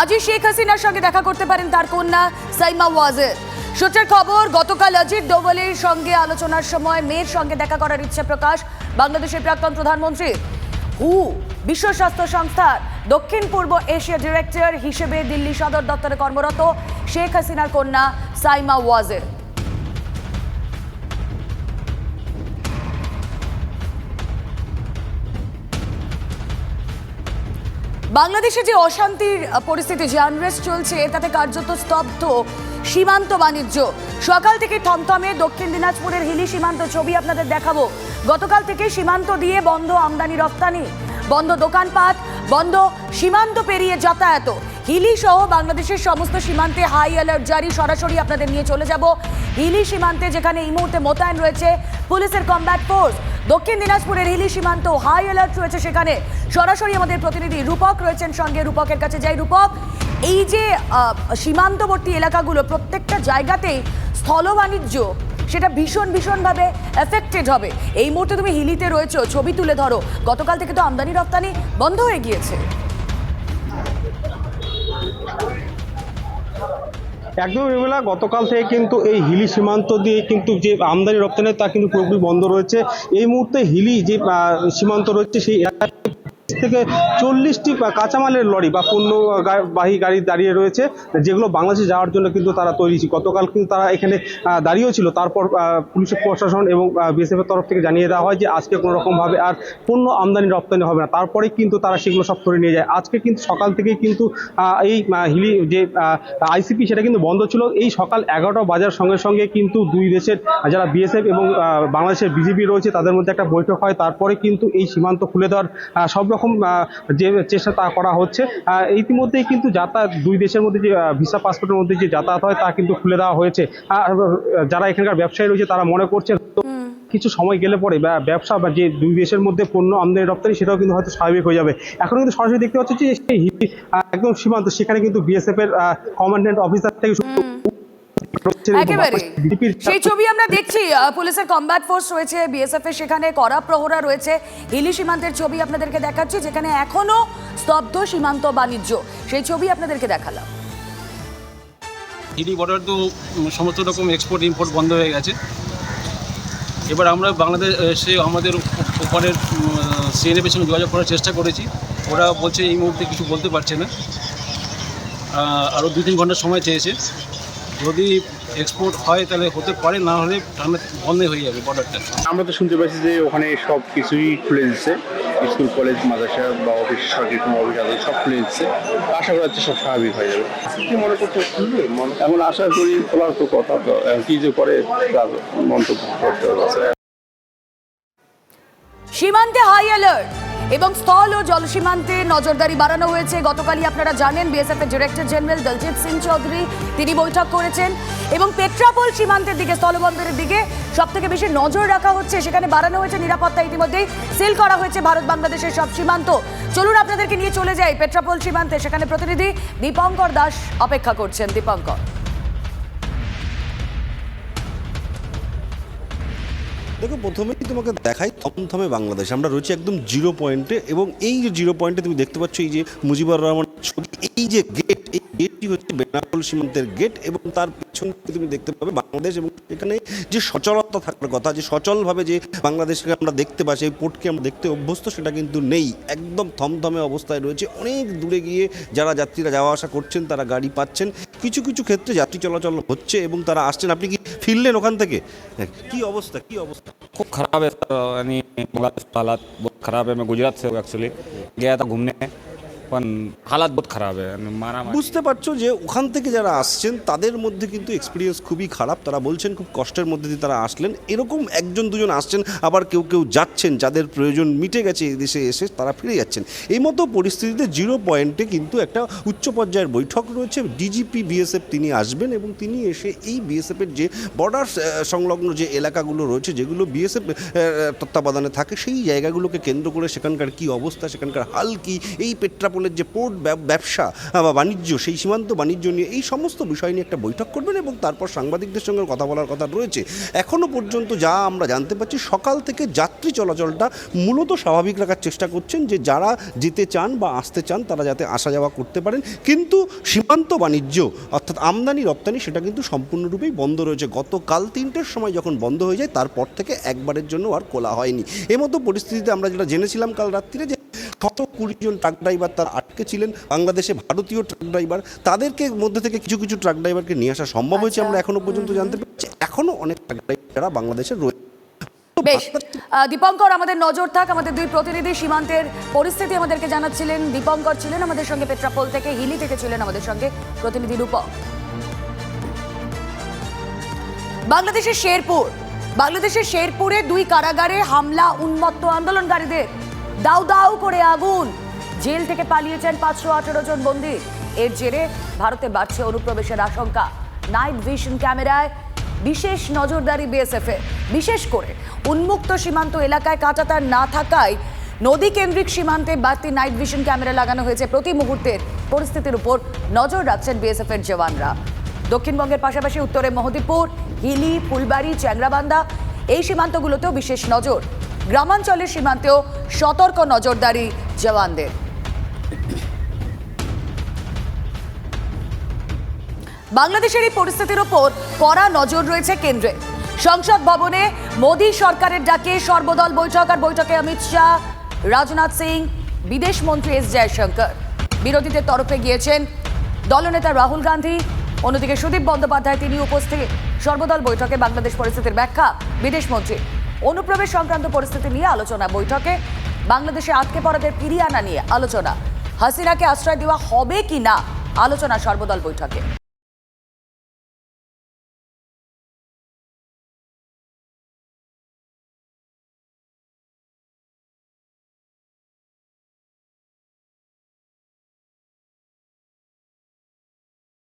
আজই শেখ হাসিনার সঙ্গে দেখা করতে পারেন তার কন্যা সাইমা ওয়াজের সূত্রের খবর, গতকাল অজিত ডোভালের সঙ্গে আলোচনার সময় মেয়ের সঙ্গে দেখা করার ইচ্ছা প্রকাশ বাংলাদেশের প্রাক্তন প্রধানমন্ত্রী। হু, বিশ্ব স্বাস্থ্য সংস্থার দক্ষিণ পূর্ব এশিয়া ডিরেক্টর হিসেবে দিল্লি সদর দপ্তরে কর্মরত শেখ হাসিনার কন্যা সাইমা ওয়াজের বাংলাদেশে যে অশান্তির পরিস্থিতি, যে আনরেস্ট চলছে তাতে কার্যত স্তব্ধ সীমান্ত বাণিজ্য। সকাল থেকে থমথমে দক্ষিণ দিনাজপুরের হিলি সীমান্ত ছবি আপনাদের দেখাবো। গতকাল থেকে সীমান্ত দিয়ে বন্ধ আমদানি, রপ্তানি, বন্ধ দোকানপাট, বন্ধ সীমান্ত পেরিয়ে যাতায়াত। হিলি সহ বাংলাদেশের সমস্ত সীমান্তে হাই অ্যালার্ট জারি, সরাসরি আপনাদের নিয়ে চলে যাব। হিলি সীমান্তে যেখানে এই মুহূর্তে মোতায়েন রয়েছে পুলিশের কমব্যাট ফোর্স দক্ষিণ দিনাজপুরের হিলি সীমান্ত হাই অ্যালার্ট রয়েছে সেখানে। সরাসরি আমাদের প্রতিনিধি রূপক রয়েছেন সঙ্গে। রূপকের কাছে যাই। রূপক, এই যে সীমান্তবর্তী এলাকাগুলো প্রত্যেকটা জায়গাতেই স্থল বাণিজ্য সেটা ভীষণ ভীষণভাবে এফেক্টেড হবে। এই মুহূর্তে তুমি হিলিতে রয়েছো, ছবি তুলে ধরো। গতকাল থেকে তো আমদানি রপ্তানি বন্ধ হয়ে গিয়েছে। একদম এবেলা গতকাল থেকে কিন্তু এই হিলি সীমান্ত দিয়ে কিন্তু যে আমদানি রপ্তানি, তা কিন্তু পুরোপুরি বন্ধ রয়েছে। এই মুহূর্তে হিলি যে সীমান্ত রয়েছে, সেই এলাকায় থেকে চল্লিশটি কাঁচামালের লরি বা পণ্য গা- বাহী গাড়ি দাঁড়িয়ে রয়েছে, যেগুলো বাংলাদেশে যাওয়ার জন্য কিন্তু তারা তৈরি ছিল। গতকাল কিন্তু তারা এখানে দাঁড়িয়েও ছিল। তারপর পুলিশ প্রশাসন এবং বিএসএফের তরফ থেকে জানিয়ে দেওয়া হয় যে, আজকে কোনো রকমভাবে আর পণ্য আমদানি রপ্তানি হবে না। তারপরে কিন্তু তারা সেগুলো সব সরিয়ে নিয়ে যায়। আজকে কিন্তু সকাল থেকেই কিন্তু এই হিলি, যে আইসিপি সেটা কিন্তু বন্ধ ছিল। এই সকাল এগারোটা বাজার সঙ্গে সঙ্গে কিন্তু দুই দেশের যারা বিএসএফ এবং বাংলাদেশের বিজেপি রয়েছে, তাদের মধ্যে একটা বৈঠক হয়। তারপরে কিন্তু এই সীমান্ত খুলে দেওয়ার সব রকম যে চেষ্টা তা করা হচ্ছে। ইতিমধ্যেই কিন্তু যাতায়াত দুই দেশের মধ্যে যে ভিসা পাসপোর্টের মধ্যে যে যাতায়াত হয় তা কিন্তু খুলে দেওয়া হয়েছে। আর যারা এখানকার ব্যবসায়ী রয়েছে তারা মনে করছেন কিছু সময় গেলে পরে বা ব্যবসা বা যে দুই দেশের মধ্যে পণ্য আমদানি রপ্তানি সেটাও কিন্তু হয়তো স্বাভাবিক হয়ে যাবে। এখন কিন্তু সরাসরি দেখতে পাচ্ছি যে একদম সীমান্ত সেখানে কিন্তু বিএসএফ এর কমান্ডেন্ট অফিসার থেকে শুরু একেবারে। সেই ছবি আমরা দেখছি পুলিশের কমব্যাট ফোর্স রয়েছে বিএসএফ এর সেখানে কড়া প্রহরা রয়েছে। হিলি সীমান্তের ছবি আপনাদেরকে দেখাচ্ছি যেখানে এখনও স্তব্ধ সীমান্ত বাণিজ্য। সেই ছবি আপনাদেরকে দেখালাম। হিলি বর্ডার তো সমস্ত রকম এক্সপোর্ট ইম্পোর্ট বন্ধ হয়ে গেছে। এবার আমরা বাংলাদেশে আমাদের ওপারের সিএনএফের সঙ্গে যোগাযোগ করার চেষ্টা করেছি। ওরা বলছে এই মুহূর্তে কিছু বলতে পারছে না। আরও দু তিন ঘণ্টা সময় চেয়েছে। যদি এক্সপোর্ট হয় তাহলে হতে পারে না হলে টানা বন্ধ হয়ে যাবে বর্ডারটা আমরা তো শুনতে পাচ্ছি যে ওখানে সব কিছুই খুলে দিচ্ছে। স্কুল কলেজ মাদ্রাসা বা অফিস সরকারি কোনো অফিস আছে সব খুলে দিচ্ছে। আশা করা যাচ্ছে সব স্বাভাবিক হয়ে যাবে। কি মনে করছ খুলবে মনে- এখন আশা করি খোলার তো কথা কি যে করে তার মন্তব্য করতে হবে। সীমান্তে হাই অ্যালার্ট এবং স্থল ও জল সীমান্তে নজরদারি বাড়ানো হয়েছে। গতকালই আপনারা জানেন বিএসএফ এর ডিরেক্টর জেনারেল দলজিৎ সিং চৌধুরী তিনি বৈঠক করেছেন এবং পেট্রাপোল সীমান্তের দিকে, স্থলবন্দরের দিকে সব থেকে বেশি নজর রাখা হচ্ছে। সেখানে বাড়ানো হয়েছে নিরাপত্তা, ইতিমধ্যেই সিল করা হয়েছে ভারত বাংলাদেশের সব সীমান্ত। চলুন আপনাদেরকে নিয়ে চলে যাই পেট্রাপোল সীমান্তে। সেখানে প্রতিনিধি দীপঙ্কর দাস অপেক্ষা করছেন। দীপঙ্কর। দেখো প্রথমেই তোমাকে দেখাই থমথমে বাংলাদেশ। আমরা রয়েছি একদম জিরো পয়েন্টে এবং এই যে জিরো পয়েন্টে তুমি দেখতে পাচ্ছ এই যে মুজিবুর রহমান ছবি এই যে গেট এই গেটটি হচ্ছে বেনাপোল সীমান্তের গেট এবং তার পিছন তুমি দেখতে পাবে বাংলাদেশ এবং এখানে যে সচলতা থাকার কথা যে সচলভাবে যে বাংলাদেশকে আমরা দেখতে পাচ্ছি এই পোর্টকে আমরা দেখতে অভ্যস্ত সেটা কিন্তু নেই। একদম থমথমে অবস্থায় রয়েছে। অনেক দূরে গিয়ে যারা যাত্রীরা যাওয়া আসা করছেন তারা গাড়ি পাচ্ছেন। কিছু কিছু ক্ষেত্রে যাত্রী চলাচল হচ্ছে এবং তারা আসছেন। আপনি কি ফিরলেন ওখান থেকে? হ্যাঁ, কি অবস্থা কি অবস্থা? खूब ख़राब है यानी बांग्लादेश हालात बहुत ख़राब है। मैं गुजरात से हूँ एक्चुअली गया था घूमने। হালাত હાલાત খারাপ ખરાબ বুঝতে পারছ যে ওখান থেকে যারা আসছেন, তাদের মধ্যে কিন্তু এক্সপিরিয়েন্স খুবই খারাপ। তারা বলছেন খুব কষ্টের মধ্যে দিয়ে তারা আসলেন। এরকম একজন দুজন আসছেন, আবার কেউ কেউ যাচ্ছেন, যাদের প্রয়োজন মিটে গেছে এই দেশে এসে তারা ফিরে যাচ্ছেন। এই মতো পরিস্থিতিতে জিরো পয়েন্টে কিন্তু একটা উচ্চ পর্যায়ের বৈঠক রয়েছে। ডিজিপি বিএসএফ তিনি আসবেন এবং তিনি এসে এই বিএসএফের যে বর্ডার সংলগ্ন যে এলাকাগুলো রয়েছে, যেগুলো বিএসএফ তত্ত্বাবধানে থাকে, সেই জায়গাগুলোকে কেন্দ্র করে সেখানকার কি অবস্থা, সেখানকার হাল কি, এই পেট্রাপ বেনাপোলের যে পোর্ট ব্যবসা বা বাণিজ্য, সেই সীমান্ত বাণিজ্য নিয়ে এই সমস্ত বিষয় নিয়ে একটা বৈঠক করবেন এবং তারপর সাংবাদিকদের সঙ্গে কথা বলার কথা রয়েছে। এখনও পর্যন্ত যা আমরা জানতে পারছি, সকাল থেকে যাত্রী চলাচলটা মূলত স্বাভাবিক রাখার চেষ্টা করছেন যে যারা যেতে চান বা আসতে চান, তারা যাতে আসা যাওয়া করতে পারেন। কিন্তু সীমান্ত বাণিজ্য, অর্থাৎ আমদানি, রপ্তানি, সেটা কিন্তু সম্পূর্ণরূপেই বন্ধ রয়েছে। গতকাল তিনটের সময় যখন বন্ধ হয়ে যায়, তারপর থেকে একবারের জন্য আর খোলা হয়নি। এই মতো পরিস্থিতিতে আমরা যেটা জেনেছিলাম কাল রাত্রিরে যে শত কুড়ি জন ট্রাক ড্রাইভার তার আটকে ছিলেন? বাংলাদেশে ভারতীয় ট্রাক ড্রাইভার তাদেরকে মধ্যে থেকে কিছু কিছু ট্রাক ড্রাইভারকে নিয়ে আসা সম্ভব হয়েছে আচ্ছা। আমরা এখনও পর্যন্ত জানতে পারছি। এখনও অনেক ট্রাক ড্রাইভার যারা বাংলাদেশে রয়েছে বেশ। দীপঙ্কর আমাদের নজর থাক আমাদের দুই প্রতিনিধি সীমান্তের পরিস্থিতি আমাদেরকে জানাচ্ছিলেন। দীপঙ্কর ছিলেন আমাদের সঙ্গে পেট্রাপোল থেকে হিলি থেকে ছিলেন আমাদের সঙ্গে প্রতিনিধি রূপক। বাংলাদেশের শেরপুর। বাংলাদেশের শেরপুরে দুই কারাগারে হামলা উন্মত্ত আন্দোলনকারীদের দাউ দাউ করে আগুন। জেল থেকে পালিয়েছেন পাঁচশো আঠেরো জন বন্দী। এর জেরে ভারতে বাড়ছে অনুপ্রবেশের আশঙ্কা। নাইট ভিশন ক্যামেরায় বিশেষ নজরদারি বিএসএফ এ। বিশেষ করে উন্মুক্ত সীমান্ত এলাকায় কাঁটাতার না থাকায় নদী কেন্দ্রিক সীমান্তে বাড়তি নাইট ভিশন ক্যামেরা লাগানো হয়েছে। প্রতি মুহূর্তের পরিস্থিতির উপর নজর রাখছেন বিএসএফ এর জওয়ানরা। দক্ষিণবঙ্গের পাশাপাশি উত্তরে মহদীপুর হিলি, ফুলবাড়ি চ্যাংরাবান্ধা এই সীমান্তগুলোতেও বিশেষ নজর। গ্রামাঞ্চলের সীমান্তেও সতর্ক নজরদারি জওয়ানদের। বাংলাদেশের এই পরিস্থিতির ওপর কড়া নজর রয়েছে কেন্দ্রে। সংসদ ভবনে মোদী সরকারের ডাকে সর্বদল বৈঠক আর বৈঠকে অমিত শাহ, রাজনাথ সিং, বিদেশ মন্ত্রী এস জয়শঙ্কর। বিরোধীদের তরফে গিয়েছেন দলনেতা রাহুল গান্ধী, অন্যদিকে সুদীপ বন্দ্যোপাধ্যায় তিনি উপস্থিত। সর্বদল বৈঠকে বাংলাদেশ পরিস্থিতির ব্যাখ্যা বিদেশ মন্ত্রী অনুপ্রবেশ সংক্রান্ত পরিস্থিতি নিয়ে আলোচনা বৈঠকে। বাংলাদেশে আটকে পড়াদের ফিরিয়ে আনা নিয়ে আলোচনা। হাসিনাকে আশ্রয় দেওয়া হবে কি না আলোচনা সর্বদল বৈঠকে।